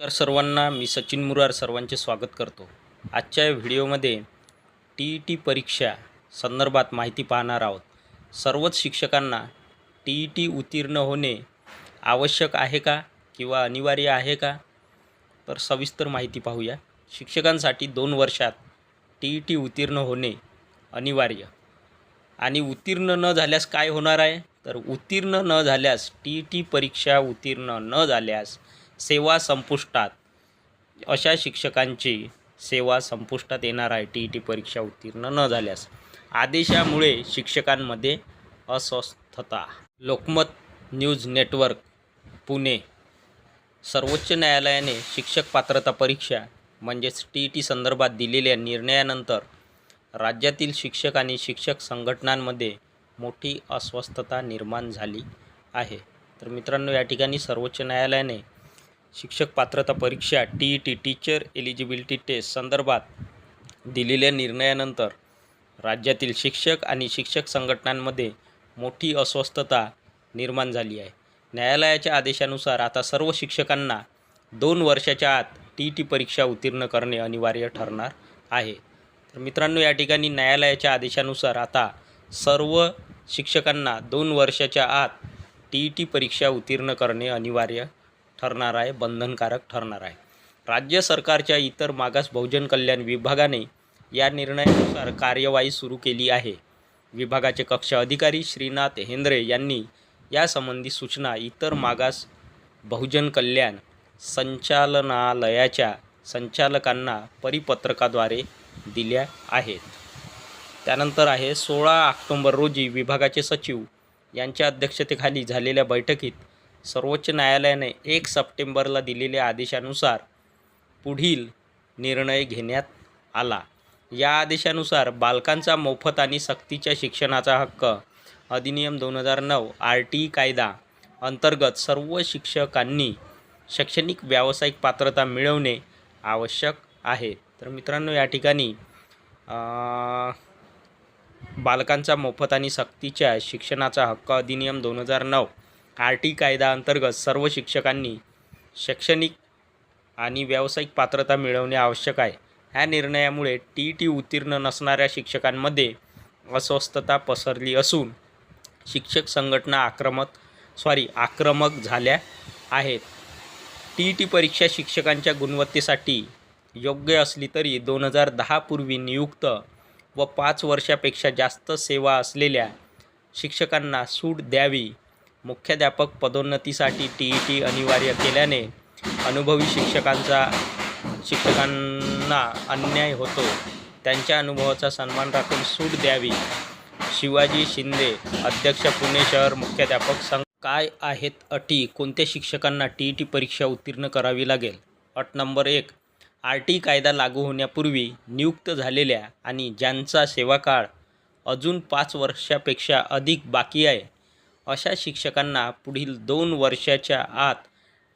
नमस्कार सर्वांना मी सचिन मुरार सर्वांचे स्वागत करतो. आजच्या व्हिडिओमध्ये टी ई टी परीक्षा संदर्भात माहिती पाहणार आहोत. सर्वच शिक्षकांना टी ई टी उत्तीर्ण होणे आवश्यक आहे का किंवा अनिवार्य आहे का? तर सविस्तर माहिती पाहूया. शिक्षकांसाठी दोन वर्षात टी ई टी उत्तीर्ण होणे अनिवार्य. आणि उत्तीर्ण न झाल्यास काय होणार आहे? तर उत्तीर्ण न झाल्यास टी ई टी परीक्षा उत्तीर्ण न झाल्यास सेवा संपुष्टात. अशा शिक्षकांची सेवा संपुष्टात येणार आहे. टी ई टी परीक्षा उत्तीर्ण न झाल्यास. आदेशामुळे शिक्षकांमध्ये अस्वस्थता. Lokmat news network Pune. सर्वोच्च न्यायालयाने शिक्षक पात्रता परीक्षा म्हणजेच टी ई टी संदर्भात दिलेल्या निर्णयानंतर राज्यातील शिक्षक आणि शिक्षक संघटनांमध्ये मोठी अस्वस्थता निर्माण झाली आहे. तर मित्रांनो या ठिकाणी सर्वोच्च न्यायालयाने शिक्षक पात्रता परीक्षा T E T teacher eligibility test संदर्भात दिलेल्या निर्णयानंतर राज्यातील शिक्षक आणि शिक्षक संघटनांमध्ये मोठी अस्वस्थता निर्माण झाली आहे. न्यायालयाच्या आदेशानुसार आता सर्व शिक्षकांना दोन वर्षाच्या आत टी ई टी परीक्षा उत्तीर्ण करणे अनिवार्य ठरणार आहे. तर मित्रांनो या ठिकाणी न्यायालयाच्या आदेशानुसार आता सर्व शिक्षकांना दोन वर्षाच्या आत टी ई टी परीक्षा उत्तीर्ण करणे अनिवार्य ठरणार आहे बंधनकारक ठरणार आहे. राज्य सरकारच्या इतर मागास बहुजन कल्याण विभागाने या निर्णयानुसार कार्यवाही सुरू केली आहे. विभागाचे कक्ष अधिकारी श्रीनाथ हेंद्रे यांनी यासंबंधी सूचना इतर मागास बहुजन कल्याण संचालनालयाच्या संचालकांना परिपत्रकाद्वारे दिल्या आहेत. त्यानंतर आहे सोळा ऑक्टोंबर रोजी विभागाचे सचिव यांच्या अध्यक्षतेखाली झालेल्या बैठकीत सर्वोच्च न्यायालयाने एक सप्टेंबरला दिलेल्या आदेशानुसार पुढील निर्णय घेण्यात आला. या आदेशानुसार बालकांचा मोफत आणि सक्तीच्या शिक्षणाचा हक्क अधिनियम दोन हजार नऊ आर टी कायदा अंतर्गत सर्व शिक्षकांनी शैक्षणिक व्यावसायिक पात्रता मिळवणे आवश्यक आहे. तर मित्रांनो या ठिकाणी बालकांचा मोफत आणि सक्तीच्या शिक्षणाचा हक्क अधिनियम दोन हजार नऊ आर टी कायदा अंतर्गत सर्व शिक्षकांनी शैक्षणिक आणि व्यावसायिक पात्रता मिळवणे आवश्यक आहे. ह्या निर्णयामुळे टी ई टी उत्तीर्ण नसणाऱ्या शिक्षकांमध्ये अस्वस्थता पसरली असून शिक्षक संघटना आक्रमक सॉरी आक्रमक झाल्या आहेत. टी ई टी परीक्षा शिक्षकांच्या गुणवत्तेसाठी योग्य असली तरी दोन हजार दहापूर्वी नियुक्त व पाच वर्षापेक्षा जास्त सेवा असलेल्या शिक्षकांना सूट द्यावी. मुख्याध्यापक पदोन्नतीसाठी टी ई टी अनिवार्य केल्याने अनुभवी शिक्षकांचा शिक्षकांना अन्याय होतो. त्यांच्या अनुभवाचा सन्मान राखून सूट द्यावी. शिवाजी शिंदे अध्यक्ष पुणे शहर मुख्याध्यापक संघ. काय आहेत अटी? कोणत्या शिक्षकांना टी ई टी परीक्षा उत्तीर्ण करावी लागेल? अट नंबर एक. आर टी कायदा लागू होण्यापूर्वी नियुक्त झालेल्या आणि ज्यांचा सेवाकाळ अजून पाच वर्षापेक्षा अधिक बाकी आहे अशा शिक्षकांना पुढील दोन वर्षाच्या आत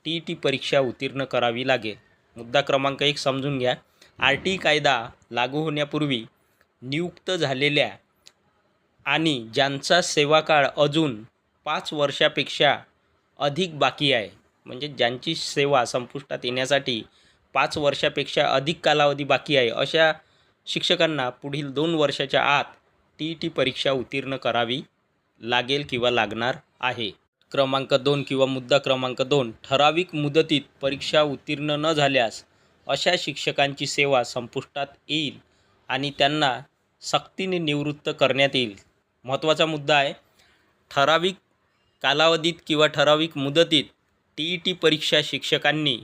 टी ई टी परीक्षा उत्तीर्ण करावी लागेल. मुद्दा क्रमांक एक समजून घ्या. आर टी कायदा लागू होण्यापूर्वी नियुक्त झालेल्या आणि ज्यांचा सेवाकाळ अजून पाच वर्षापेक्षा अधिक बाकी आहे म्हणजे ज्यांची सेवा संपुष्टात येण्यासाठी पाच वर्षापेक्षा अधिक कालावधी बाकी आहे अशा शिक्षकांना पुढील दोन वर्षाच्या आत टी ई टी परीक्षा उत्तीर्ण करावी लागेल किंवा लागणार आहे. क्रमांक दोन किंवा मुद्दा क्रमांक दोन ठराविक मुदतीत परीक्षा उत्तीर्ण न झाल्यास अशा शिक्षकांची सेवा संपुष्टात येईल आणि त्यांना सक्तीने निवृत्त करण्यात येईल. महत्त्वाचा मुद्दा आहे ठराविक कालावधीत किंवा ठराविक मुदतीत टी ई टी परीक्षा शिक्षकांनी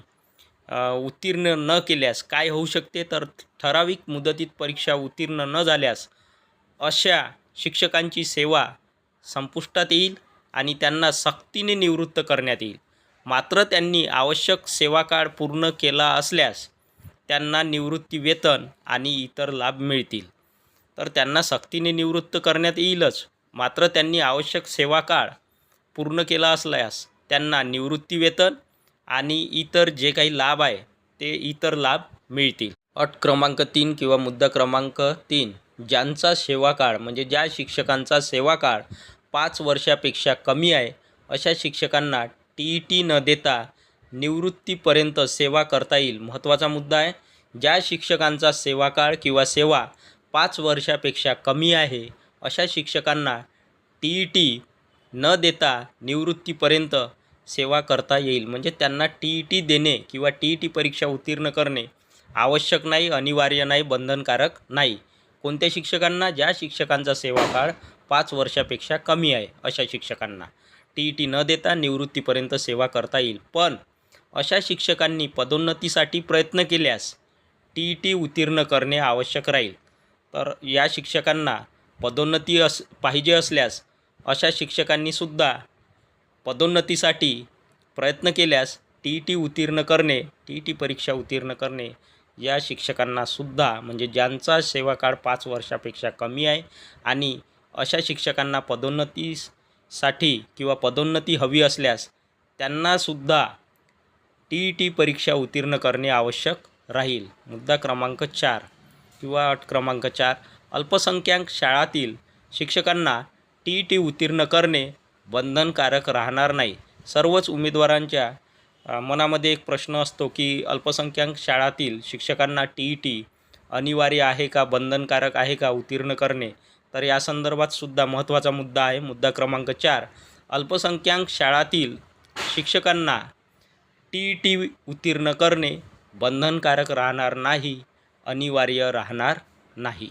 उत्तीर्ण न केल्यास काय होऊ शकते? तर ठराविक मुदतीत परीक्षा उत्तीर्ण न झाल्यास अशा शिक्षकांची सेवा संपुष्टात येईल आणि त्यांना सक्तीने निवृत्त करण्यात येईल. मात्र त्यांनी आवश्यक सेवाकाळ पूर्ण केला असल्यास त्यांना निवृत्ती वेतन आणि इतर लाभ मिळतील. तर त्यांना सक्तीने निवृत्त करण्यात येईलच. मात्र त्यांनी आवश्यक सेवाकाळ पूर्ण केला असल्यास त्यांना निवृत्ती वेतन आणि इतर जे काही लाभ आहे ते इतर लाभ मिळतील. अट क्रमांक तीन किंवा मुद्दा क्रमांक तीन. ज्यांचा सेवाकाळ म्हणजे ज्या शिक्षकांचा सेवाकाळ पाच वर्षापेक्षा कमी आहे अशा शिक्षकांना टी ई टी न देता निवृत्तीपर्यंत सेवा करता येईल. महत्त्वाचा मुद्दा आहे ज्या शिक्षकांचा सेवाकाळ किंवा सेवा पाच वर्षापेक्षा कमी आहे अशा शिक्षकांना टी ई टी न देता निवृत्तीपर्यंत सेवा करता येईल. म्हणजे त्यांना टी ई टी देणे किंवा टी ई टी परीक्षा उत्तीर्ण करणे आवश्यक नाही अनिवार्य नाही बंधनकारक नाही. कोणत्या शिक्षकांना? ज्या शिक्षकांचा सेवाकाळ पाच वर्षापेक्षा कमी आहे अशा शिक्षकांना. टी ई टी न देता निवृत्तीपर्यंत सेवा करता येईल. पण अशा शिक्षकांनी पदोन्नतीसाठी प्रयत्न केल्यास टी ई टी उत्तीर्ण करणे आवश्यक राहील. तर या शिक्षकांना पदोन्नती अस पाहिजे असल्यास अशा शिक्षकांनीसुद्धा पदोन्नतीसाठी प्रयत्न केल्यास टी ई टी उत्तीर्ण करणे टी ई टी परीक्षा उत्तीर्ण करणे या शिक्षकांनासुद्धा म्हणजे ज्यांचा सेवाकाळ पाच वर्षापेक्षा कमी आहे आणि अशा शिक्षकांना पदोन्नतीसाठी किंवा पदोन्नती हवी असल्यास त्यांनासुद्धा टी ई टी परीक्षा उत्तीर्ण करणे आवश्यक राहील. मुद्दा क्रमांक चार किंवा अट क्रमांक चार. अल्पसंख्याक शाळातील शिक्षकांना टी ई टी उत्तीर्ण करणे बंधनकारक राहणार नाही. सर्वच उमेदवारांच्या मनामध्ये एक प्रश्न असतो की अल्पसंख्याक शाळातील शिक्षकांना टी ई टी अनिवार्य आहे का बंधनकारक आहे का उत्तीर्ण करणे? तर या संदर्भात सुद्धा महत्त्वाचा मुद्दा आहे मुद्दा क्रमांक चार. अल्पसंख्याक शाळातील शिक्षकांना टी ई टी उत्तीर्ण करणे बंधनकारक राहणार नाही अनिवार्य राहणार नाही.